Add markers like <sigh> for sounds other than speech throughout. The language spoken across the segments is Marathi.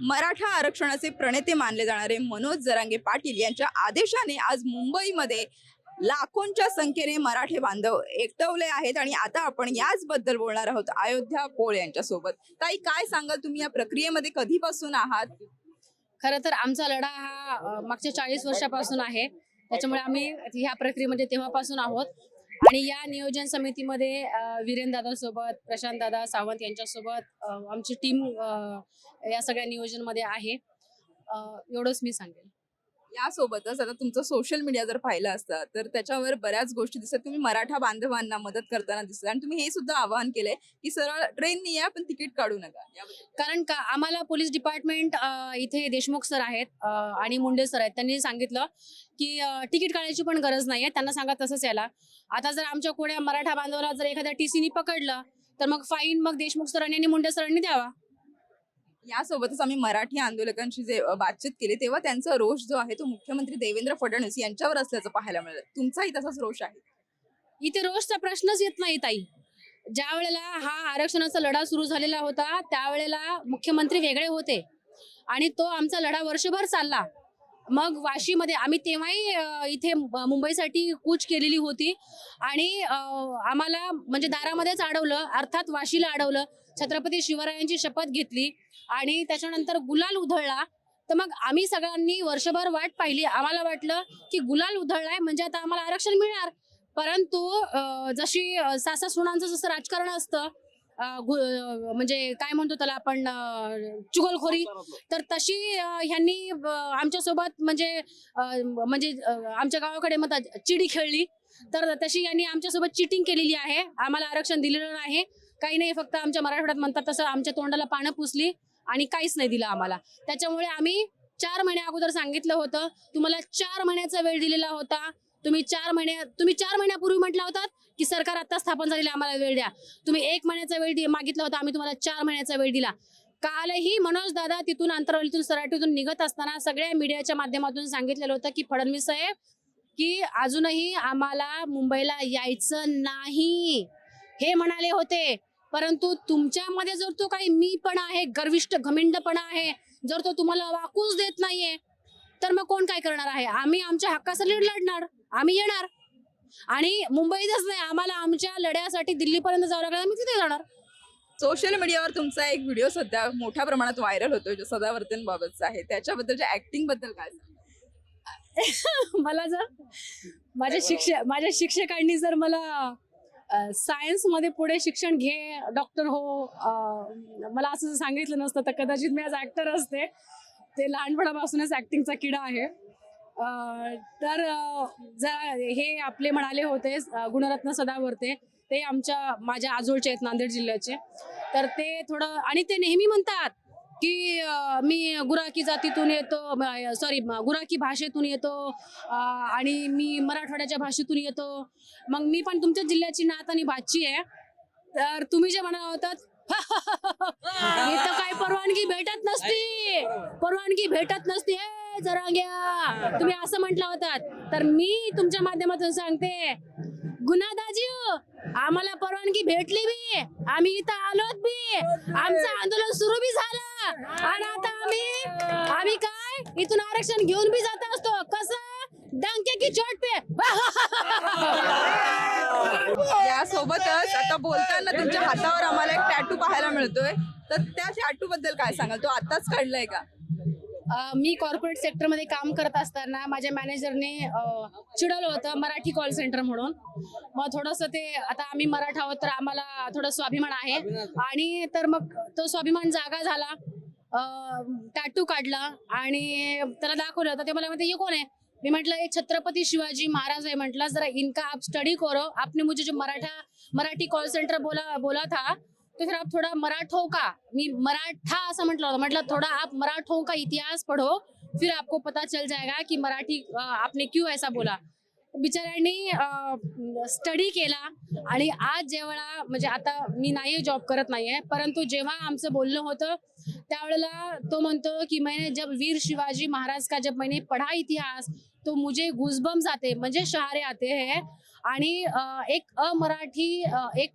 मराठा आरक्षणाचे प्रणेते मानले जाणारे मनोज जरांगे पाटील यांच्या आदेशाने आज मुंबईमध्ये लाखोंच्या संख्येने मराठे बांधव एकटवले आहेत आणि आता आपण याच बद्दल बोलणार आहोत अयोध्या पोळ यांच्यासोबत. ताई काय सांगाल तुम्ही? या प्रक्रियेमध्ये कधीपासून आहात? खरं तर आमचा लढा हा मागच्या चाळीस वर्षापासून आहे. त्याच्यामुळे आम्ही ह्या प्रक्रियेमध्ये तेव्हापासून आहोत. आणि या नियोजन समितीमध्ये वीरेंद्र दादा सोबत प्रशांत दादा सावंत यांच्यासोबत आमची टीम या सगळ्या नियोजनमध्ये आहे. एवढंच मी सांगेन. यासोबतच आता तुमचं सोशल मीडिया जर पाहिलं असतं तर त्याच्यावर बऱ्याच गोष्टी दिसतात. तुम्ही मराठा बांधवांना मदत करताना दिसतात. आणि तुम्ही हे सुद्धा आवाहन केलंय की सरळ ट्रेननी या पण तिकीट काढू नका. कारण का आम्हाला पोलीस डिपार्टमेंट इथे देशमुख सर आहेत आणि मुंडे सर आहेत. त्यांनी सांगितलं की तिकीट काढायची पण गरज नाहीये. त्यांना सांगा तसंच याला आता जर आमच्या कोण्या मराठा बांधवाला जर एखाद्या टीसीनी पकडलं तर मग फाईन मग देशमुख सरांनी आणि मुंडे सरांनी द्यावा. यासोबतच आम्ही मराठी आंदोलकांशी जे बातचीत केली तेव्हा त्यांचा रोष जो आहे तो मुख्यमंत्री देवेंद्र फडणवीस यांच्यावर असल्याचं पाहायला मिळालं. तुमचाही तसाच रोष आहे. इथे रोषचा प्रश्नच येत नाही ताई. ज्या वेळेला हा आरक्षणाचा लढा सुरू झालेला होता त्यावेळेला मुख्यमंत्री वेगळे होते. आणि तो आमचा लढा वर्षभर चालला. मग वाशीमध्ये आम्ही तेव्हाही इथे मुंबईसाठी कूच केलेली होती. आणि आम्हाला म्हणजे दारामध्येच अडवलं अर्थात वाशीला अडवलं. छत्रपती शिवरायांची शपथ घेतली आणि त्याच्यानंतर गुलाल उधळला. तर मग आम्ही सगळ्यांनी वर्षभर वाट पाहिली. आम्हाला वाटलं की गुलाल उधळलाय म्हणजे आता आम्हाला आरक्षण मिळणार. परंतु जशी अ, सासा सुणांचं जसं राजकारण असतं गु- म्हणजे काय म्हणतो त्याला आपण चुगलखोरी तर तशी ह्यांनी आमच्यासोबत म्हणजे म्हणजे आमच्या गावाकडे मग चिडी खेळली. तर तशी यांनी आमच्यासोबत चिटिंग केलेली आहे. आम्हाला आरक्षण दिलेलं नाही. काही नाही फक्त आमच्या मराठवाड्यात म्हणतात तसं आमच्या तोंडाला पानं पुसली आणि काहीच नाही दिलं आम्हाला. त्याच्यामुळे आम्ही चार महिन्या अगोदर सांगितलं होतं तुम्हाला चार महिन्याचा वेळ दिलेला होता. तुम्ही चार महिन्या तुम्ही चार महिन्यापूर्वी म्हटला होता की सरकार आता स्थापन झालेलं आम्हाला वेळ द्या. तुम्ही एक महिन्याचा वेळ दि- मागितला होता आम्ही तुम्हाला चार महिन्याचा वेळ दिला. कालही मनोज दादा तिथून अंतरवलीतून सराठीतून निघत असताना सगळ्या मीडियाच्या माध्यमातून सांगितलेलं होतं की फडणवीस साहेब की अजूनही आम्हाला मुंबईला यायचं नाही. हे म्हणाले होते. परंतु तुमच्यामध्ये जर तो काही मी पण आहे गर्विष्ठ घमिंडपणा आहे जर तो तुम्हाला वाकूच देत नाहीये तर मग कोण काय करणार आहे? आम्ही आमच्या हक्कासाठी लढणार आम्ही येणार. आणि मुंबईतच नाही आम्हाला आमच्या लढ्यासाठी दिल्लीपर्यंत जावं लागलं आम्ही तिथे जाणार. सोशल मीडियावर तुमचा एक व्हिडिओ सध्या मोठ्या प्रमाणात व्हायरल होतोय जो सदावर्तन बाबतचा आहे. त्याच्याबद्दलच्या ऍक्टिंगबद्दल काय? <laughs> मला जर माझ्या शिक्षक माझ्या शिक्षकांनी जर मला सायन्समध्ये पुढे शिक्षण घे डॉक्टर हो. मला असं सांगितलं नसतं तर कदाचित मी आज ॲक्टर असते. ते लहानपणापासूनच ॲक्टिंगचा किडा आहे. तर जरा जर हे आपले म्हणाले होते गुणरत्न सदावरते. ते आमच्या माझ्या आजोळचे आहेत नांदेड जिल्ह्याचे. तर ते थोडं आणि ते नेहमी म्हणतात की मी गुराकी जातीतून येतो सॉरी गुराकी भाषेतून येतो आणि मी मराठवाड्याच्या भाषेतून येतो. मग मी पण तुमच्या जिल्ह्याची नात आणि भाची आहे. तर तुम्ही जे म्हणा होतात इथं काय परवानगी भेटत नसती. परवानगी भेटत नसती. हे जरांग्या तुम्ही असं म्हटलं होतात तर मी तुमच्या माध्यमातून सांगते गुन्हादाजी आम्हाला परवानगी भेटली बी. आम्ही इथं आलोत बी. आमचं आंदोलन सुरू बी झालं. आणि आता आम्ही आम्ही काय? इथून आरक्षण घेऊन बी जात असतो. कसं? डंके की चोट पे. यासोबतच आता बोलताना तुमच्या हातावर आम्हाला एक टॅटू पाहायला मिळतोय. तर त्या टॅटू बद्दल काय सांगाल? तो आताच काढलाय का? अ, मी कॉर्पोरेट सेक्टरमध्ये काम करत असताना माझ्या मॅनेजरने अ, चिडवलं होतं मराठी कॉल सेंटर म्हणून. मग थोडंसं ते आता आम्ही मराठा आहोत तर आम्हाला थोडं स्वाभिमान आहे. आणि तर मग तो स्वाभिमान जागा झाला. टॅटू काढला आणि त्याला दाखवलं. तर ते मला म्हणते हे कोण आहे? मी म्हटलं हे छत्रपती शिवाजी महाराज आहे. म्हटलं जरा इनका आप स्टडी करो. आपने मुझे जो मराठा मराठी कॉल सेंटर बोला बोला था तो फिर आप थोड़ा मराठों का मी मराठा असं म्हटलं होतं. म्हटलं थोड़ा आप मराठों का इतिहास पढ़ो फिर आपको पता चल जाएगा कि मराठी आपने क्यों ऐसा बोला. बिचाऱ्यांनी स्टडी केला आणि आज जेव्हा म्हणजे आता मी नाही जॉब करत नाहीये परंतु जेव्हा आमचं बोलणं होतं त्यावेळेला तो म्हणतो की मैंने जब वीर शिवाजी महाराज का जब मैंने पढ़ा इतिहास तो मुझे घुसबम जाते म्हणजे शहारे आते है. आणि एक अमराठी एक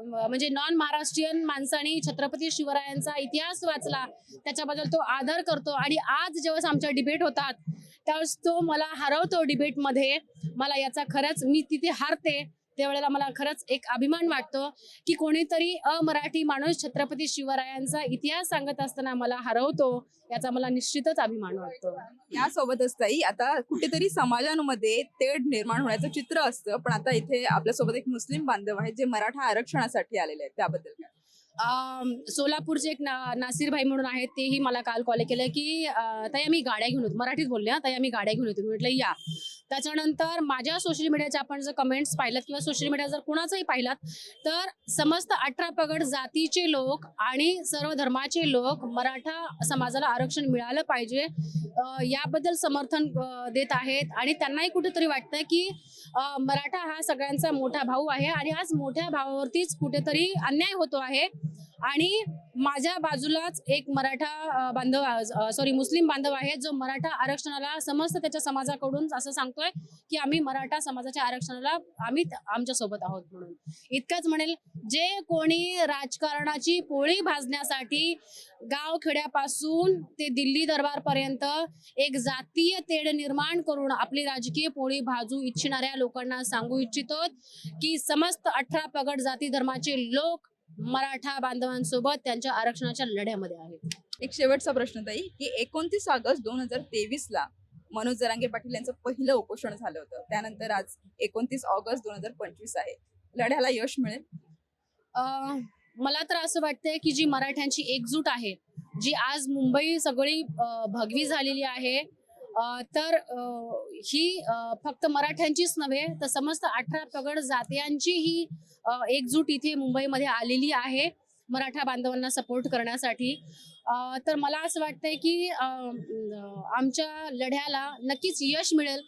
म्हणजे नॉन महाराष्ट्रीयन माणसाने छत्रपती शिवरायांचा इतिहास वाचला त्याच्याबद्दल तो आदर करतो. आणि आज जेव्हा आमच्या डिबेट होतात त्यावेळेस तो मला हरवतो डिबेटमध्ये मला याचा खरंच मी तिथे हारते. त्यावेळेला मला खरंच एक अभिमान वाटतो की कोणीतरी अमराठी माणूस छत्रपती शिवरायांचा इतिहास सांगत असताना मला हरवतो याचा मला निश्चितच अभिमान वाटतो. यासोबतच ताई आता कुठेतरी समाजांमध्ये तेढ निर्माण होण्याचं चित्र असतं. पण आता इथे आपल्यासोबत एक मुस्लिम बांधव आहेत जे मराठा आरक्षणासाठी आलेले आहेत त्याबद्दल. सोलापूरचे एक ना, नासिर भाई म्हणून आहेत तेही मला काल कॉल केलं की ताई आम्ही गाड्या घेऊन येतो. मराठीत बोलले ताई आम्ही गाड्या घेऊन येतो. म्हटलं या. त्याच्यानंतर माझ्या सोशल मीडियाचे आपण जर कमेंट्स पाहिलात किंवा सोशल मीडिया जर कुणाचंही पाहिलात तर समस्त अठरा पगड जातीचे लोक आणि सर्व धर्माचे लोक मराठा समाजाला आरक्षण मिळालं पाहिजे याबद्दल समर्थन देत आहेत. आणि त्यांनाही कुठेतरी वाटतं की मराठा हा सगळ्यांचा मोठा भाऊ आहे आणि आज मोठ्या भावावरतीच कुठेतरी अन्याय होतो आहे. आणि माझ्या बाजूलाच एक मराठा बांधव सॉरी मुस्लिम बांधव आहे जो मराठा आरक्षणाला समस्त त्याच्या समाजाकडून असं सांगतोय की आम्ही मराठा समाजाच्या आरक्षणाला आम्ही आमच्यासोबत आहोत म्हणून. इतकंच म्हणेल जे कोणी राजकारणाची पोळी भाजण्यासाठी गाव खेड्यापासून ते दिल्ली दरबारपर्यंत एक जातीय तेढ निर्माण करून आपली राजकीय पोळी भाजू इच्छिणाऱ्या लोकांना सांगू इच्छितो की समस्त अठरा पगड जाती धर्माचे लोक मराठा बांधवांसोबत त्यांच्या आरक्षणाच्या लढ्यामध्ये आहेत एक शेवटचा प्रश्न ताई की एकोणतीस ऑगस्ट दोन हजार तेवीस ला मनोज जरांगे पाटील यांचं पहिलं उपोषण झालं होतं. त्यानंतर आज एकोणतीस ऑगस्ट दोन हजार पंचवीस आहे. लढ्याला यश मिळेल? अं, मला तर असं वाटतंय की जी मराठ्यांची एकजूट आहे जी आज मुंबई सगळी अं, भगवी झालेली आहे तर ही फक्त मराठ्यांचीच नव्हे तर समस्त अठरा पगड जात्यांची ही एकजूट इथे मुंबईमध्ये आलेली आहे मराठा बांधवांना सपोर्ट करण्यासाठी. तर मला असं वाटतंय की आमच्या लढ्याला नक्कीच यश मिळेल.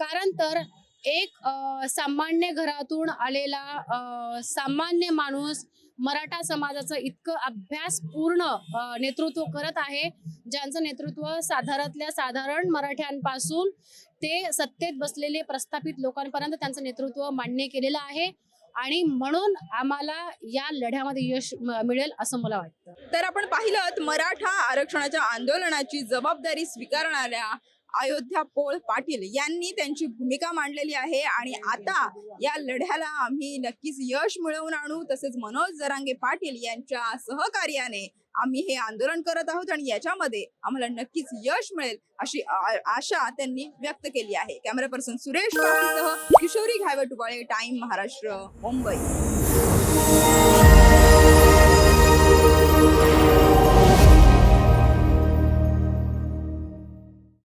कारण तर एक सामान्य घरातून आलेला सामान्य माणूस मराठा समाजाचं इतकं अभ्यासपूर्ण नेतृत्व करत आहे ज्यांचं नेतृत्व साधारातल्या साधारण मराठ्यांपासून ते सत्तेत बसलेले प्रस्थापित लोकांपर्यंत त्यांचं नेतृत्व मान्य केलेलं आहे आणि म्हणून आम्हाला या लढ्यामध्ये यश मिळेल असं मला वाटतं. तर आपण पाहिलं मराठा आरक्षणाच्या आंदोलनाची जबाबदारी स्वीकारणाऱ्या अयोध्या पोळ पाटील यांनी त्यांची भूमिका मांडलेली आहे. आणि आता या लढ्याला आम्ही नक्कीच यश मिळवून आणू. तसेच मनोज जरांगे पाटील यांच्या सहकार्याने आम्ही हे आंदोलन करत आहोत आणि याच्यामध्ये आम्हाला नक्कीच यश मिळेल अशी आशा त्यांनी व्यक्त केली आहे. कॅमेरा पर्सन सुरेश किशोरी घायवटुवाळे टाइम महाराष्ट्र मुंबई.